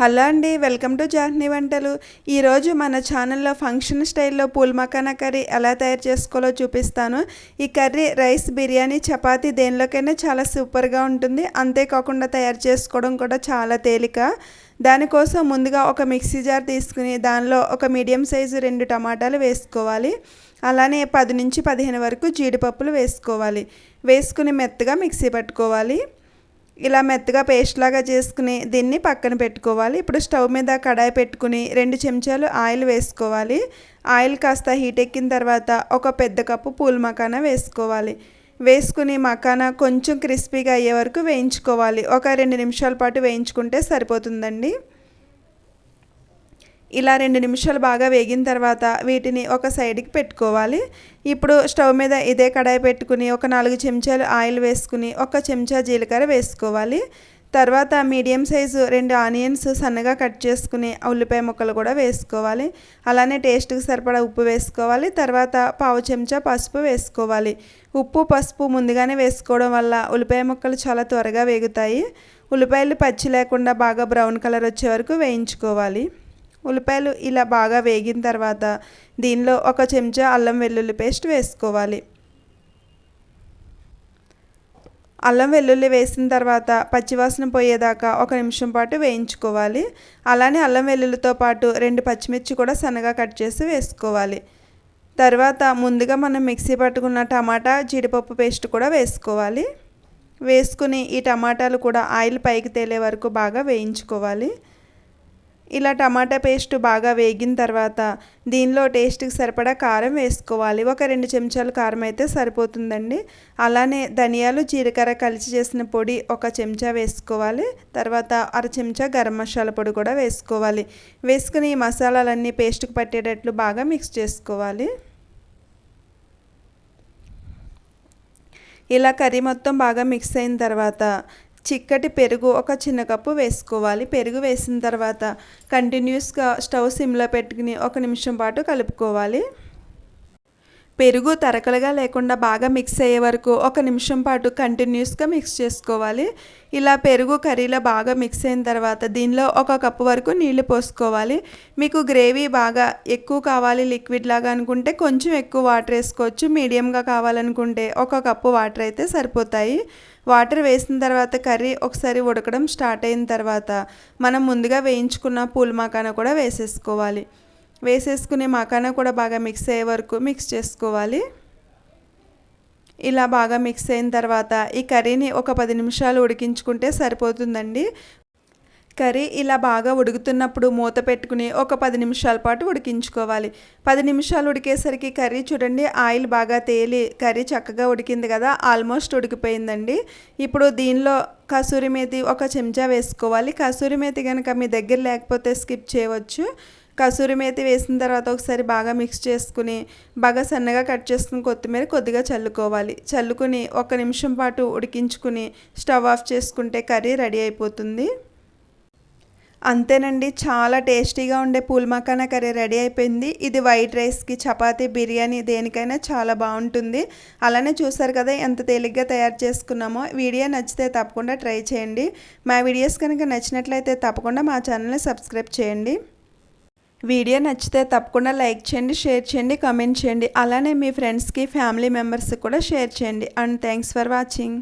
Hello అండి welcome to జాహ్నీ వంటలు. ఈరోజు మన ఛానల్లో ఫంక్షన్ స్టైల్లో పూల్ మకానా కర్రీ ఎలా తయారు చేసుకోవాలో చూపిస్తాను. ఈ కర్రీ రైస్ బిర్యానీ చపాతీ దేనిలోకైనా చాలా సూపర్గా ఉంటుంది. అంతేకాకుండా తయారు చేసుకోవడం కూడా చాలా తేలిక. దానికోసం ముందుగా ఒక మిక్సీ జార్ తీసుకుని దానిలో ఒక మీడియం సైజు రెండు టమాటాలు వేసుకోవాలి. అలానే పది నుంచి పదిహేను వరకు జీడిపప్పులు వేసుకోవాలి. వేసుకుని మెత్తగా మిక్సీ పట్టుకోవాలి. ఇలా మెత్తగా పేస్ట్ లాగా చేసుకుని దీన్ని పక్కన పెట్టుకోవాలి. ఇప్పుడు స్టవ్ మీద కడాయి పెట్టుకుని రెండు చెంచాలు ఆయిల్ వేసుకోవాలి. ఆయిల్ కాస్త హీట్ ఎక్కిన తర్వాత ఒక పెద్ద కప్పు పూల మకానా వేసుకోవాలి. వేసుకుని మకానా కొంచెం క్రిస్పీగా అయ్యే వరకు వేయించుకోవాలి. ఒక రెండు నిమిషాల పాటు వేయించుకుంటే సరిపోతుందండి. ఇలా రెండు నిమిషాలు బాగా వేగిన తర్వాత వీటిని ఒక సైడ్కి పెట్టుకోవాలి. ఇప్పుడు స్టవ్ మీద ఇదే కడాయి పెట్టుకుని ఒక నాలుగు చెంచాలు ఆయిల్ వేసుకుని ఒక చెంచా జీలకర్ర వేసుకోవాలి. తర్వాత మీడియం సైజు రెండు ఆనియన్స్ సన్నగా కట్ చేసుకుని ఉల్లిపాయ ముక్కలు కూడా వేసుకోవాలి. అలానే టేస్ట్కి సరిపడా ఉప్పు వేసుకోవాలి. తర్వాత పావు చెంచా పసుపు వేసుకోవాలి. ఉప్పు పసుపు ముందుగానే వేసుకోవడం వల్ల ఉల్లిపాయ ముక్కలు చాలా త్వరగా వేగుతాయి. ఉల్లిపాయలు పచ్చి లేకుండా బాగా బ్రౌన్ కలర్ వచ్చే వరకు వేయించుకోవాలి. ఉల్లిపాయలు ఇలా బాగా వేగిన తర్వాత దీనిలో ఒక చెంచా అల్లం వెల్లుల్లి పేస్ట్ వేసుకోవాలి. అల్లం వెల్లుల్లి వేసిన తర్వాత పచ్చివాసన పోయేదాకా ఒక నిమిషం పాటు వేయించుకోవాలి. అలానే అల్లం వెల్లుల్లితో పాటు రెండు పచ్చిమిర్చి కూడా సన్నగా కట్ చేసి వేసుకోవాలి. తర్వాత ముందుగా మనం మిక్సీ పట్టుకున్న టమాటా జీడిపప్పు పేస్ట్ కూడా వేసుకోవాలి. వేసుకుని ఈ టమాటాలు కూడా ఆయిల్ పైకి తేలే వరకు బాగా వేయించుకోవాలి. ఇలా టమాటా పేస్ట్ బాగా వేగిన తర్వాత దీనిలో టేస్ట్కి సరిపడా కారం వేసుకోవాలి. ఒక రెండు చెంచాలు కారం అయితే సరిపోతుందండి. అలానే ధనియాలు జీలకర్ర కలిసి చేసిన పొడి ఒక చెంచా వేసుకోవాలి. తర్వాత అర చెంచా గరం మసాలా పొడి కూడా వేసుకోవాలి. వేసుకుని ఈ మసాలాలన్నీ పేస్ట్కి పట్టేటట్లు బాగా మిక్స్ చేసుకోవాలి. ఇలా కర్రీ మొత్తం బాగా మిక్స్ అయిన తర్వాత చిక్కటి పెరుగు ఒక చిన్న కప్పు వేసుకోవాలి. పెరుగు వేసిన తర్వాత కంటిన్యూస్గా స్టవ్ సిమ్లో పెట్టుకుని ఒక నిమిషం పాటు కలుపుకోవాలి. పెరుగు తరకలుగా లేకుండా బాగా మిక్స్ అయ్యే వరకు ఒక నిమిషం పాటు కంటిన్యూస్గా మిక్స్ చేసుకోవాలి. ఇలా పెరుగు కర్రీలో బాగా మిక్స్ అయిన తర్వాత దీనిలో ఒక కప్పు వరకు నీళ్ళు పోసుకోవాలి. మీకు గ్రేవీ బాగా ఎక్కువ కావాలి లిక్విడ్ లాగా అనుకుంటే కొంచెం ఎక్కువ వాటర్ వేసుకోవచ్చు. మీడియంగా కావాలనుకుంటే ఒక కప్పు వాటర్ అయితే సరిపోతాయి. వాటర్ వేసిన తర్వాత కర్రీ ఒకసారి ఉడకడం స్టార్ట్ అయిన తర్వాత మనం ముందుగా వేయించుకున్న పూల్ మకానా కూడా వేసేసుకోవాలి. వేసేసుకుని మకాన కూడా బాగా మిక్స్ అయ్యే వరకు మిక్స్ చేసుకోవాలి. ఇలా బాగా మిక్స్ అయిన తర్వాత ఈ కర్రీని ఒక పది నిమిషాలు ఉడికించుకుంటే సరిపోతుందండి. కర్రీ ఇలా బాగా ఉడుకుతున్నప్పుడు మూత పెట్టుకుని ఒక పది నిమిషాల పాటు ఉడికించుకోవాలి. పది నిమిషాలు ఉడికేసరికి కర్రీ చూడండి ఆయిల్ బాగా తేలి కర్రీ చక్కగా ఉడికింది కదా ఆల్మోస్ట్ ఉడికిపోయిందండి. ఇప్పుడు దీనిలో కసూరి మేతి ఒక చెంచా వేసుకోవాలి. కసూరి మేతి కనుక మీ దగ్గర లేకపోతే స్కిప్ చేయవచ్చు. కసూరి మేతి వేసిన తర్వాత ఒకసారి బాగా మిక్స్ చేసుకుని బాగా సన్నగా కట్ చేసుకుని కొత్తిమీర కొద్దిగా చల్లుకోవాలి. చల్లుకుని ఒక నిమిషం పాటు ఉడికించుకుని స్టవ్ ఆఫ్ చేసుకుంటే కర్రీ రెడీ అయిపోతుంది. అంతేనండి చాలా టేస్టీగా ఉండే పూల్ కర్రీ రెడీ అయిపోయింది. ఇది వైట్ రైస్కి చపాతీ బిర్యానీ దేనికైనా చాలా బాగుంటుంది. అలానే చూసారు కదా ఎంత తేలిగ్గా తయారు చేసుకున్నామో. వీడియో నచ్చితే తప్పకుండా ట్రై చేయండి. మా వీడియోస్ కనుక నచ్చినట్లయితే తప్పకుండా మా ఛానల్ని సబ్స్క్రైబ్ చేయండి. వీడియో నచ్చితే తప్పకుండా లైక్ చేయండి షేర్ చేయండి కామెంట్ చేయండి. అలానే మీ ఫ్రెండ్స్కి ఫ్యామిలీ మెంబర్స్కి కూడా షేర్ చేయండి. And thanks for watching.